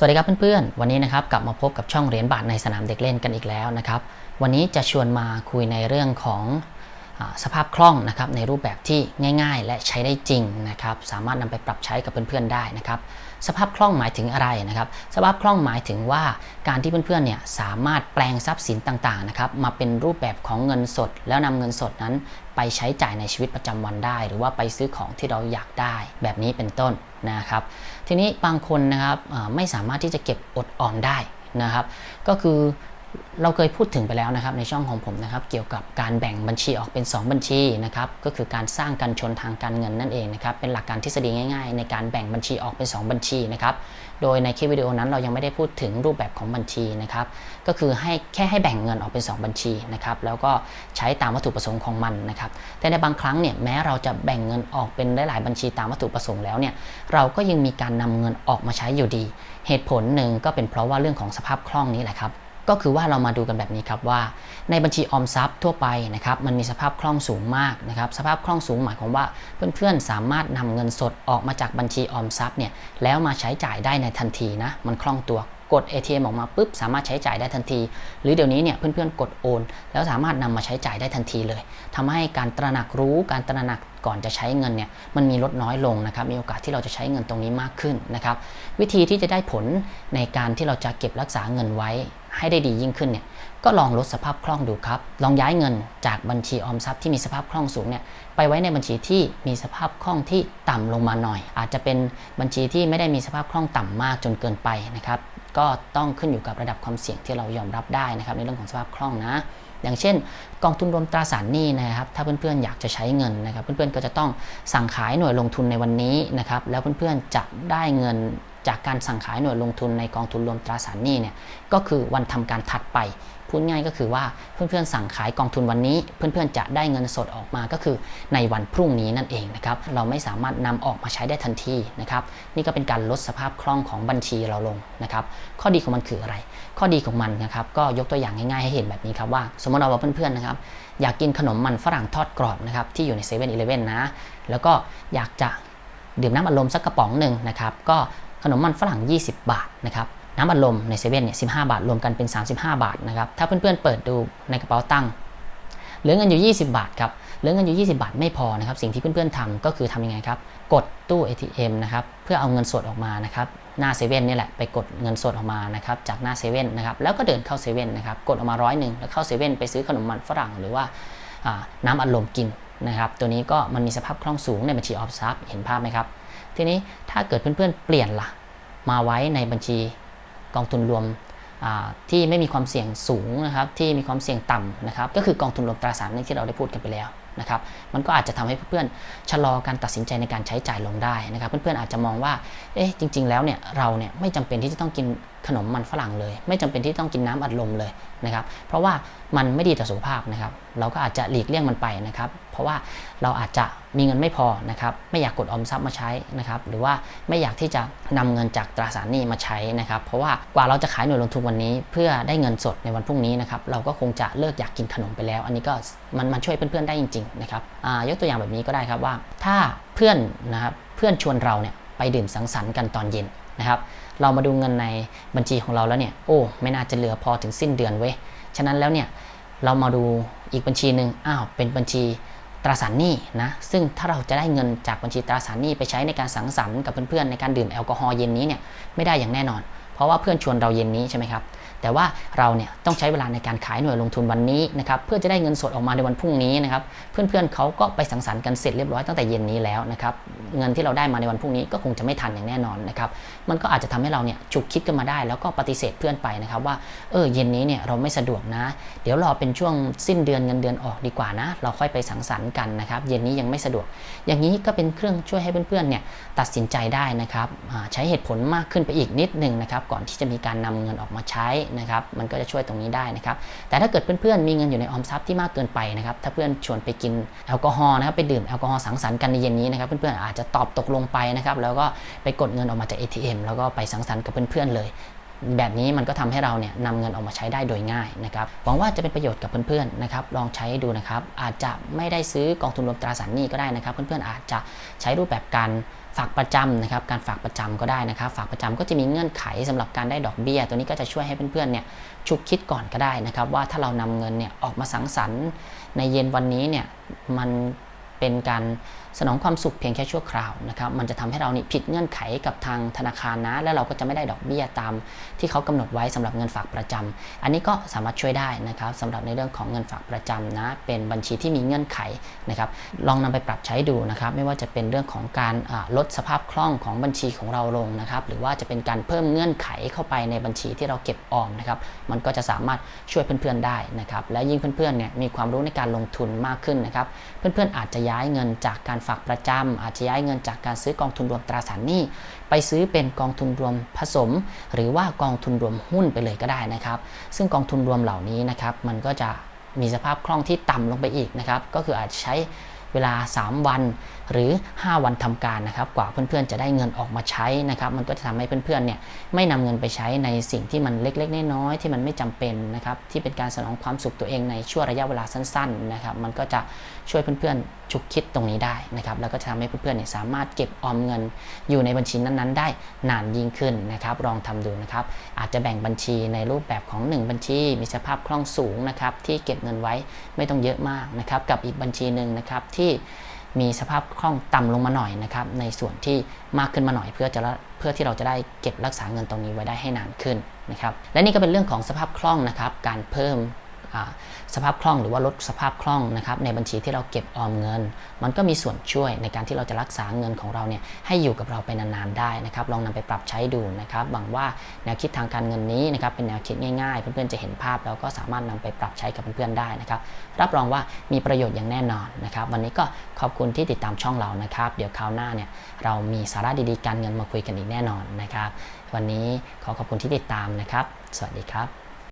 สวัสดีครับเพื่อนๆ วันนี้นะครับกลับมาพบกับช่องเหรียญบาทในสนามเด็กเล่นกันอีกแล้วนะครับ วันนี้จะชวนมาคุยในเรื่องของ สภาพคล่องนะครับในรูปแบบที่ง่ายๆ และใช้ได้จริงนะครับสามารถนำไปปรับใช้กับเพื่อนๆได้นะครับสภาพคล่องหมายถึงอะไรนะครับ สภาพคล่องหมายถึงว่าการที่เพื่อนๆเนี่ยสามารถแปลงทรัพย์สินต่างๆนะครับมาเป็นรูปแบบของเงินสด แล้วนำเงินสดนั้น ไปใช้จ่ายในชีวิตประจำวันได้ หรือว่าไปซื้อของที่เราอยากได้ แบบนี้เป็นต้นนะครับ ทีนี้บางคนนะครับไม่สามารถที่จะเก็บอดออมได้นะครับ ก็คือ เราเคยพูดถึงไปแล้วนะครับในช่องของผมนะครับ เกี่ยวกับการแบ่งบัญชีออกเป็น 2 บัญชีนะครับก็คือการสร้างกันชนทางการเงินนั่นเองนะครับเป็นหลักการทฤษฎีง่ายๆ ในการแบ่งบัญชีออกเป็น 2 บัญชีนะครับโดยในคลิปวิดีโอนั้นเรายังไม่ได้พูดถึงรูปแบบของบัญชีนะครับก็คือให้แค่ให้แบ่งเงินออกเป็น 2 บัญชีนะครับแล้วก็ใช้ตามวัตถุประสงค์ของมันนะครับแต่ในบางครั้งเนี่ยแม้เราจะแบ่งเงินออกเป็นหลายๆบัญชีตามวัตถุประสงค์แล้วเนี่ยเราก็ยังมีการนำเงินออกมาใช้อยู่ดี เหตุผลหนึ่งก็เป็นเพราะว่าเรื่องของสภาพคล่องนี้แหละครับ ก็คือว่าเรามาดูกันแบบนี้ครับว่า ในบัญชีออมทรัพย์ทั่วไปนะครับมันมีสภาพคล่องสูงมากนะครับสภาพคล่องสูงหมายความว่าเพื่อนๆสามารถนำเงินสดออกมาจากบัญชีออมทรัพย์เนี่ยแล้วมาใช้จ่ายได้ในทันทีนะมันคล่องตัวกด ATM ออกมาปุ๊บสามารถใช้จ่ายได้ทันที หรือเดี๋ยวนี้เนี่ยเพื่อนๆกดโอน แล้วสามารถนำมาใช้จ่ายได้ทันทีเลยทำให้การตระหนักรู้การตระหนักก่อนจะใช้เงินเนี่ยมันมีลดน้อยลงนะครับมีโอกาสที่เราจะใช้เงินตรงนี้มากขึ้นนะครับวิธีที่จะได้ผลในการที่เราจะเก็บรักษาเงินไว้ ให้ได้ดียิ่งขึ้นเนี่ยก็ลองลดสภาพคล่องดูครับ ลองย้ายเงินจากบัญชีออมทรัพย์ที่มีสภาพคล่องสูงเนี่ยไปไว้ในบัญชีที่มีสภาพคล่องที่ต่ำลงมาหน่อย อาจจะเป็นบัญชีที่ไม่ได้มีสภาพคล่องต่ำมากจนเกินไปนะครับก็ต้องขึ้นอยู่กับระดับความเสี่ยงที่เรายอมรับได้นะครับในเรื่องของสภาพคล่องนะ อย่างเช่น กองทุนรวมตราสารหนี้นะครับ ถ้าเพื่อนๆอยากจะใช้เงินนะครับ เพื่อนๆก็จะต้องสั่งขายหน่วยลงทุนในวันนี้นะครับ แล้วเพื่อนๆจะได้เงิน จากการสั่งขายหน่วยลงทุนในกองทุนรวมตราสารหนี้เนี่ยก็คือวันทำการถัดไปพูดง่ายก็คือว่าเพื่อนๆสั่งขายกองทุนวันนี้ เพื่อนๆจะได้เงินสดออกมาก็คือในวันพรุ่งนี้นั่นเองนะครับเราไม่สามารถนำออกมาใช้ได้ทันทีนะครับนี่ก็เป็นการลดสภาพคล่องของบัญชีเราลงนะครับข้อดีของมันคืออะไร ข้อดีของมันนะครับก็ยกตัวอย่างง่ายๆให้เห็นแบบนี้ครับว่า สมมติเราว่าเพื่อนๆนะครับอยากกินขนมมันฝรั่งทอดกรอบนะครับที่อยู่ในเซเว่นอีเลฟเว่นนะแล้วก็อยากจะดื่มน้ำอัดลมสักกระป๋องหนึ่งนะครับก็ ขนมมันฝรั่ง 20 บาทนะครับน้ำอัดลมในเซเว่นเนี่ยสิบาท รวมกันเป็น 35 บาทนะครับถ้าเพื่อนๆเปิดดูในกระเป๋าตังค์เหลือเงินอยู่ 20 บาทครับเหลือเงินอยู่ 20 บาทไม่พอนะครับสิ่งที่เพื่อนๆทำก็คือทำยังไงครับกดตู้ ATM นะครับเพื่อเอาเงินสดออกมานะครับหน้าเซเว่นนี่แหละไปกดเงินสดออกมานะครับจากหน้าเซเว่นนะครับแล้วก็เดินเข้าเซเว่นนะครับกดออกมาร้อยหนึ่งแล้วเข้าเซเว่นไปซื้อขนมมันฝรั่งหรือว่าน้ำอัดลมกินนะครับตัวนี้ก็มันมีสภาพคล่องสูงในบัญชีออมทรัพย์เห็นภาพไหมครับ ทีนี้ถ้าเกิดเพื่อนๆเปลี่ยนล่ะ มาไว้ในบัญชีกองทุนรวมที่ไม่มีความเสี่ยงสูงนะครับที่มีความเสี่ยงต่ำนะครับก็คือกองทุนรวมตราสารนี่ที่เราได้พูดกันไปแล้ว นะครับมันก็อาจจะทำให้เพื่อนๆชะลอการตัดสินใจในการใช้จ่ายลงได้นะครับเพื่อนๆอาจจะมองว่าเอ๊ะจริง ๆ แล้วเนี่ยเราเนี่ยไม่จำเป็นที่จะต้องกินขนมมันฝรั่งเลย ไม่จำเป็นที่ต้องกินน้ำอัดลมเลยนะครับเพราะว่ามันไม่ดีต่อสุขภาพนะครับเราก็อาจจะหลีกเลี่ยงมันไปนะครับเพราะว่าเราอาจจะมีเงินไม่พอนะครับไม่อยากกดออมทรัพย์มาใช้นะครับหรือว่าไม่อยากที่จะนำเงินจากตราสารหนี้มาใช้นะครับเพราะว่ากว่าเราจะขายหน่วยลงทุนวันนี้ เพื่อได้เงินสดในวันพรุ่งนี้นะครับเราก็คงจะเลิกอยากกินขนมไปแล้ว อันนี้ก็มันมันช่วยเพื่อนๆได้จริงๆนะครับยกตัวอย่างแบบนี้ก็ได้ครับว่า ถ้าเพื่อนนะครับเพื่อนชวนเราเนี่ยไปดื่มสังสรรค์กันตอนเย็นนะครับ เรามาดูเงินในบัญชีของเราแล้วเนี่ยโอ้ไม่น่าจะเหลือพอถึงสิ้นเดือนเว้ยฉะนั้นแล้วเนี่ยเรามาดูอีกบัญชีหนึ่งอ้าวเป็นบัญชีตราสารหนี้นะซึ่งถ้าเราจะได้เงินจากบัญชีตราสารหนี้ไปใช้ในการสังสรรค์กับเพื่อนๆในการดื่มแอลกอฮอล์เย็นนี้เนี่ยไม่ได้อย่างแน่นอน เพราะว่าเพื่อนชวนเราเย็นนี้ใช่ไหมครับแต่ว่าเราเนี่ยต้องใช้เวลาในการขายหน่วยลงทุนวันนี้นะครับเพื่อจะได้เงินสดออกมาในวันพรุ่งนี้นะครับเพื่อนๆเขาก็ไปสังสรรค์กันเสร็จเรียบร้อยตั้งแต่เย็นนี้แล้วนะครับเงินที่เราได้มาในวันพรุ่งนี้ก็คงจะไม่ทันอย่างแน่นอนนะครับมันก็อาจจะทำให้เราเนี่ยฉุกคิดกันมาได้ แล้วก็ปฏิเสธเพื่อนไปนะครับว่าเออเย็นนี้เนี่ยเราไม่สะดวกนะ เดี๋ยวรอเป็นช่วงสิ้นเดือนเงินเดือนออกดีกว่านะ เราค่อยไปสังสรรค์กันนะครับเย็นนี้ยังไม่สะดวก อย่างนี้ก็เป็นเครื่องช่วยให้เพื่อนๆเนี่ยตัดสินใจได้นะครับใช้เหตุผลมากขึ้นไปอีกนิดนึงนะครับก่อนที่จะมีการนำเงินออกมาใช้นะครับ มันก็จะช่วยตรงนี้ได้นะครับ แต่ถ้าเกิดเพื่อนๆมีเงินอยู่ในออมทรัพย์ที่มากเกินไปนะครับ ถ้าเพื่อนชวนไปกินแอลกอฮอล์นะครับไปดื่มแอลกอฮอล์สังสรรค์กันในเย็นนี้นะครับ เพื่อนๆอาจจะตอบตกลงไปนะครับ แล้วก็ไปกดเงินออกมาจาก ATM แล้วก็ไปสังสรรค์กับเพื่อนๆเลยแบบนี้มันก็ทำให้เราเนี่ยนำเงินออกมาใช้ได้โดยง่ายนะครับหวังว่าจะเป็นประโยชน์กับเพื่อนๆนะครับลองใช้ดูนะครับอาจจะไม่ได้ซื้อกองทุนรวมตราสารหนี้ก็ได้นะครับ เพื่อนๆอาจจะใช้รูปแบบการ ฝากประจำนะครับ การฝากประจำก็ได้นะครับ ฝากประจำก็จะมีเงื่อนไขสำหรับการได้ดอกเบี้ย ตัวนี้ก็จะช่วยให้เพื่อนๆเนี่ยชุกคิดก่อนก็ได้นะครับ ว่าถ้าเรานำเงินเนี่ยออกมาสังสรรค์ในเย็นวันนี้เนี่ยมัน เป็นการสนองความสุขเพียงแค่ชั่วคราวนะครับมันจะทำให้เรานี่ผิดเงื่อนไขกับทางธนาคารนะ แล้วเราก็จะไม่ได้ดอกเบี้ยตามที่เขากำหนดไว้สำหรับเงินฝากประจำอันนี้ก็สามารถช่วยได้นะครับสำหรับในเรื่องของเงินฝากประจำนะ เป็นบัญชีที่มีเงื่อนไขนะครับลองนำไปปรับใช้ดูนะครับ ไม่ว่าจะเป็นเรื่องของการลดสภาพคล่องของบัญชีของเราลงนะครับ หรือว่าจะเป็นการเพิ่มเงื่อนไขเข้าไปในบัญชีที่เราเก็บออมนะครับมันก็จะสามารถช่วยเพื่อนๆได้นะครับและยิ่งเพื่อนๆเนี่ยมีความรู้ในการลงทุนมากขึ้นนะครับ เพื่อนๆอาจจะย้ายเงินจากการฝากประจำอาจจะย้ายเงินจากการซื้อกองทุนรวมตราสารหนี้ ไปซื้อเป็นกองทุนรวมผสม หรือว่ากองทุนรวมหุ้นไปเลยก็ได้นะครับ ซึ่งกองทุนรวมเหล่านี้นะครับ มันก็จะมีสภาพคล่องที่ต่ำลงไปอีกนะครับ ก็คืออาจจะใช้เวลา 3 วัน หรือ 5 วันทำการนะครับกว่าเพื่อนๆจะได้เงินออกมาใช้นะครับมันก็จะทำให้เพื่อนๆเนี่ยไม่นำเงินไปใช้ในสิ่งที่มันเล็กๆน้อยๆที่มันไม่จำเป็นนะครับที่เป็นการสนองความสุขตัวเองในช่วงระยะเวลาสั้นๆนะครับมันก็จะช่วยเพื่อนๆฉุกคิดตรงนี้ได้นะครับแล้วก็จะทำให้เพื่อนๆเนี่ยสามารถเก็บออมเงินอยู่ในบัญชีนั้นๆ ได้นานยิ่งขึ้นนะครับลองทำดูนะครับอาจจะแบ่งบัญชีในรูปแบบของ 1 บัญชี มีสภาพคล่องสูงนะครับที่เก็บเงินไว้ไม่ต้องเยอะมากนะครับกับอีกบัญชีหนึ่งนะครับที่ มีสภาพคล่องต่ำลงมาหน่อยนะครับในส่วนที่มากขึ้นมาหน่อยเพื่อจะเพื่อที่เราจะได้เก็บรักษาเงินตรงนี้ไว้ได้ให้นานขึ้นนะครับและนี่ก็เป็นเรื่องของสภาพคล่องนะครับการเพิ่ม สภาพคล่องหรือว่าลดสภาพคล่องนะครับในบัญชีที่เราเก็บออมเงิน มันก็มีส่วนช่วยในการที่เราจะรักษาเงินของเราเนี่ยให้อยู่กับเราไปนานๆได้นะครับลองนำไปปรับใช้ดูนะครับหวังว่าแนวคิดทางการเงินนี้นะครับเป็นแนวคิดง่ายๆ เพื่อนๆจะเห็นภาพแล้วก็สามารถนำไปปรับใช้กับเพื่อนๆได้นะครับรับรองว่ามีประโยชน์อย่างแน่นอนนะครับวันนี้ก็ขอบคุณที่ติดตามช่องเรานะครับเดี๋ยวคราวหน้าเนี่ยเรามีสาระดีๆการเงินมาคุยกันอีกแน่นอนนะครับวันนี้ขอขอบคุณที่ติดตามนะครับ สวัสดีครับ